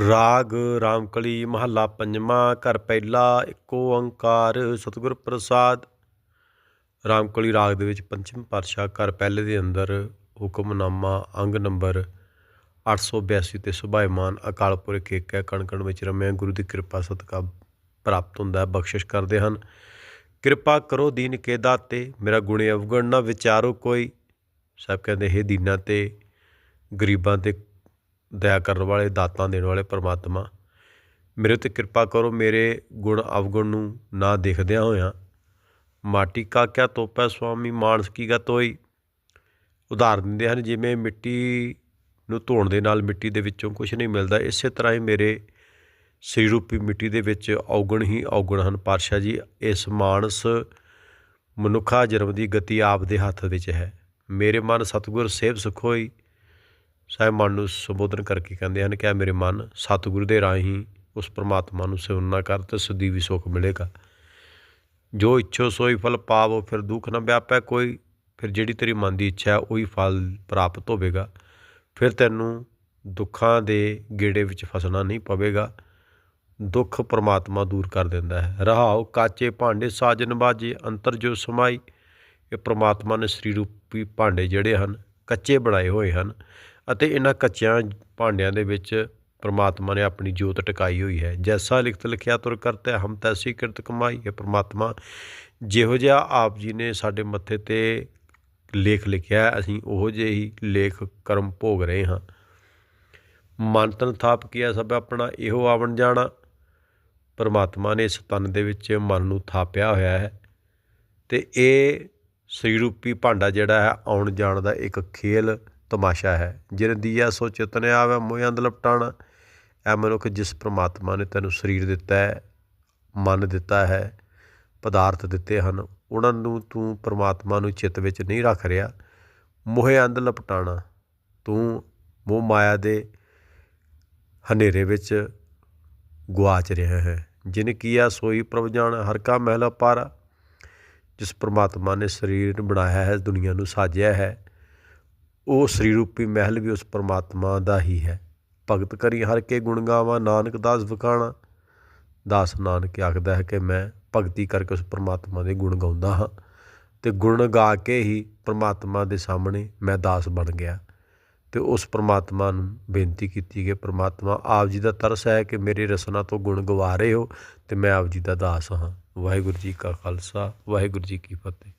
ਰਾਗ, ਰਾਮਕਲੀ, ਮਹੱਲਾ ਪੰਜਵਾਂ, ਘਰ ਪਹਿਲਾ, ਇੱਕੋ ਓੰਕਾਰ, ਸਤਿਗੁਰ ਪ੍ਰਸਾਦ। ਰਾਮਕਲੀ ਰਾਗ ਦੇ ਵਿੱਚ ਪੰਚਮ ਪਾਤਸ਼ਾਹ ਘਰ ਪਹਿਲੇ ਦੇ ਅੰਦਰ ਹੁਕਮਨਾਮਾ ਅੰਗ ਨੰਬਰ 882 ਤੇ ਸੁਭਾਇਮਾਨ ਅਕਾਲ ਪੁਰਖ ਇੱਕ ਹੈ ਕਣਕਣ ਵਿੱਚ ਰਮਿਆ, ਗੁਰੂ ਦੀ ਕਿਰਪਾ ਸਦਕਾ ਪ੍ਰਾਪਤ ਹੁੰਦਾ ਹੈ, ਬਖਸ਼ਿਸ਼ ਕਰਦੇ ਹਨ। ਕਿਰਪਾ ਕਰੋ ਦੀਨ ਕੇ ਦਾਤੇ, ਮੇਰਾ ਗੁਣੇ ਅਵਗਣ ਨਾ ਵਿਚਾਰੋ ਕੋਈ। ਸਭ ਕਹਿੰਦੇ, ਹੈ ਦੀਨਾ ਤੇ, ਗਰੀਬਾਂ ਤੇ ਦਇਆ ਕਰਨ ਵਾਲੇ, ਦਾਤਾਂ ਦੇਣ ਵਾਲੇ ਪਰਮਾਤਮਾ। ਮੇਰੇ ਉੱਤੇ ਕਿਰਪਾ ਕਰੋ, ਮੇਰੇ ਗੁਣ ਅਵਗੁਣ ਨੂੰ ਨਾ ਦੇਖਦਿਆਂ ਹੋਇਆਂ ਮਾਟੀ ਕਾ ਕਿਆ ਤੋਪੈ ਸੁਆਮੀ, ਮਾਨਸ ਕੀ ਗਤ ਹੋਈ? ਉਦਾਹਰਨ ਦਿੰਦੇ ਹਨ, ਜਿਵੇਂ ਮਿੱਟੀ ਨੂੰ ਧੋਣ ਦੇ ਨਾਲ ਮਿੱਟੀ ਦੇ ਵਿੱਚੋਂ ਕੁਝ ਨਹੀਂ ਮਿਲਦਾ, ਇਸੇ ਤਰ੍ਹਾਂ ਹੀ ਮੇਰੇ ਸਰੀਰ ਰੂਪੀ ਮਿੱਟੀ ਦੇ ਵਿੱਚ ਔਗਣ ਹੀ ਔਗਣ ਹਨ। ਪਾਤਸ਼ਾਹ ਜੀ, ਇਸ ਮਾਨਸ ਮਨੁੱਖਾ ਜਨਮ ਦੀ ਗਤੀ ਆਪ ਦੇ ਹੱਥ ਵਿੱਚ ਹੈ। ਮੇਰੇ ਮਨ ਸਤਿਗੁਰ ਸੇਵ ਸੁਖੋਈ ਸਾਹਿਬ ਮਨ ਨੂੰ ਸੰਬੋਧਨ ਕਰਕੇ ਕਹਿੰਦੇ ਹਨ ਕਿ ਆ ਮੇਰੇ ਮਨ ਸਤਿਗੁਰੂ ਦੇ ਰਾਹੀਂ ਉਸ ਪ੍ਰਮਾਤਮਾ ਨੂੰ ਸਿਮਰਨਾ ਕਰ ਤੇ ਸਦੀਵੀ ਸੁਖ ਮਿਲੇਗਾ। ਜੋ ਇੱਛੋ ਸੋਈ ਫਲ ਪਾਵੋ, ਫਿਰ ਦੁੱਖ ਨਾ ਵਿਆਪੈ ਕੋਈ, ਫਿਰ ਜਿਹੜੀ ਤੇਰੀ ਮਨ ਦੀ ਇੱਛਾ ਹੈ, ਉਹੀ ਫਲ ਪ੍ਰਾਪਤ ਹੋਵੇਗਾ। ਫਿਰ ਤੈਨੂੰ ਦੁੱਖਾਂ ਦੇ ਗੇੜੇ ਵਿੱਚ ਫਸਣਾ ਨਹੀਂ ਪਵੇਗਾ। ਦੁੱਖ ਪ੍ਰਮਾਤਮਾ ਦੂਰ ਕਰ ਦਿੰਦਾ ਹੈ। ਰਹਾਉ ਕਾਚੇ ਭਾਂਡੇ, ਸਾਜਨ ਬਾਜੇ, ਅੰਤਰ ਜੋ ਸਮਾਈ। ਇਹ ਪ੍ਰਮਾਤਮਾ ਨੇ ਸ੍ਰੀ ਰੂਪੀ ਭਾਂਡੇ ਜਿਹੜੇ ਹਨ, ਕੱਚੇ ਬਣਾਏ ਹੋਏ ਹਨ। ਅਤੇ ਇਹਨਾਂ ਕੱਚਿਆਂ ਭਾਂਡਿਆਂ ਦੇ ਵਿੱਚ ਪਰਮਾਤਮਾ ਨੇ ਆਪਣੀ ਜੋਤ ਟਿਕਾਈ ਹੋਈ ਹੈ। ਜੈਸਾ ਲਿਖਤ ਲਿਖਿਆ, ਤੁਰ ਕਰਤਾ ਹਮ ਤੈਸੀ ਕਿਰਤ ਕਮਾਈ ਹੈ ਪਰਮਾਤਮਾ। ਜਿਹੋ ਜਿਹਾ ਆਪ ਜੀ ਨੇ ਸਾਡੇ ਮੱਥੇ ਤੇ ਲੇਖ ਲਿਖਿਆ, ਅਸੀਂ ਉਹੋ ਜਿਹੇ ਹੀ ਲੇਖ ਕਰਮ ਭੋਗ ਰਹੇ ਹਾਂ। ਮਨ ਤਨ ਥਾਪ ਕੀਆ ਸਭ ਆਪਣਾ, ਇਹੋ ਆਵਣ ਜਾਣਾ। ਪਰਮਾਤਮਾ ਨੇ ਇਸ ਤਨ ਦੇ ਵਿੱਚ ਮਨ ਨੂੰ ਥਾਪਿਆ ਹੋਇਆ ਹੈ। ਤੇ ਇਹ ਸ੍ਰੀ ਰੂਪੀ ਭਾਂਡਾ ਜਿਹੜਾ ਹੈ, ਆਉਣ ਜਾਣ ਦਾ ਇੱਕ ਖੇਲ ਤਮਾਸ਼ਾ ਹੈ। ਜਿਨ ਦੀਆ ਸੋ ਚਿਤਨ ਆਵੇ ਮੋਹ ਅੰਦ ਲਪਟਾਣਾ ਇਹ ਮਨੁੱਖ ਜਿਸ ਪ੍ਰਮਾਤਮਾ ਨੇ ਤੈਨੂੰ ਸਰੀਰ ਦਿੱਤਾ ਹੈ, ਮਨ ਦਿੱਤਾ ਹੈ, ਪਦਾਰਥ ਦਿੱਤੇ ਹਨ, ਉਹਨਾਂ ਨੂੰ ਤੂੰ ਪ੍ਰਮਾਤਮਾ ਨੂੰ ਚਿੱਤ ਵਿੱਚ ਨਹੀਂ ਰੱਖ ਰਿਹਾ। ਮੋਹ ਅੰਦ ਲਪਟਾਣਾ ਤੂੰ ਮੋਹ ਮਾਇਆ ਦੇ ਹਨੇਰੇ ਵਿੱਚ ਗੁਆਚ ਰਿਹਾ ਹੈ। ਜਿਨ ਕੀਆ ਸੋਈ ਪ੍ਰਭ ਜਾਣ, ਹਰ ਕਾ ਮਹਿਲਾ ਪਾਰਾ, ਜਿਸ ਪ੍ਰਮਾਤਮਾ ਨੇ ਸਰੀਰ ਨੂੰ ਬਣਾਇਆ ਹੈ, ਦੁਨੀਆ ਨੂੰ ਸਾਜਿਆ ਹੈ। ਉਹ ਸ੍ਰੀ ਰੂਪੀ ਮਹਿਲ ਵੀ ਉਸ ਪਰਮਾਤਮਾ ਦਾ ਹੀ ਹੈ। ਭਗਤ ਕਰੀ ਹਰ ਕੇ ਗੁਣ ਗਾਵਾਂ, ਨਾਨਕ ਦਾਸ ਵਖਾਣਾ। ਦਾਸ ਨਾਨਕ ਆਖਦਾ ਹੈ ਕਿ ਮੈਂ ਭਗਤੀ ਕਰਕੇ ਉਸ ਪਰਮਾਤਮਾ ਦੇ ਗੁਣ ਗਾਉਂਦਾ ਹਾਂ ਤੇ ਗੁਣ ਗਾ ਕੇ ਹੀ ਪਰਮਾਤਮਾ ਦੇ ਸਾਹਮਣੇ ਮੈਂ ਦਾਸ ਬਣ ਗਿਆ। ਤੇ ਉਸ ਪਰਮਾਤਮਾ ਨੂੰ ਬੇਨਤੀ ਕੀਤੀ ਕਿ ਪ੍ਰਮਾਤਮਾ, ਆਪ ਜੀ ਦਾ ਤਰਸ ਹੈ ਕਿ ਮੇਰੇ ਰਸਨਾ ਤੋਂ ਗੁਣ ਗਵਾ ਰਹੇ ਹੋ ਤੇ ਮੈਂ ਆਪ ਜੀ ਦਾ ਦਾਸ ਹਾਂ। ਵਾਹਿਗੁਰੂ ਜੀ ਕਾ ਖਾਲਸਾ, ਵਾਹਿਗੁਰੂ ਜੀ ਕੀ ਫਤਿਹ।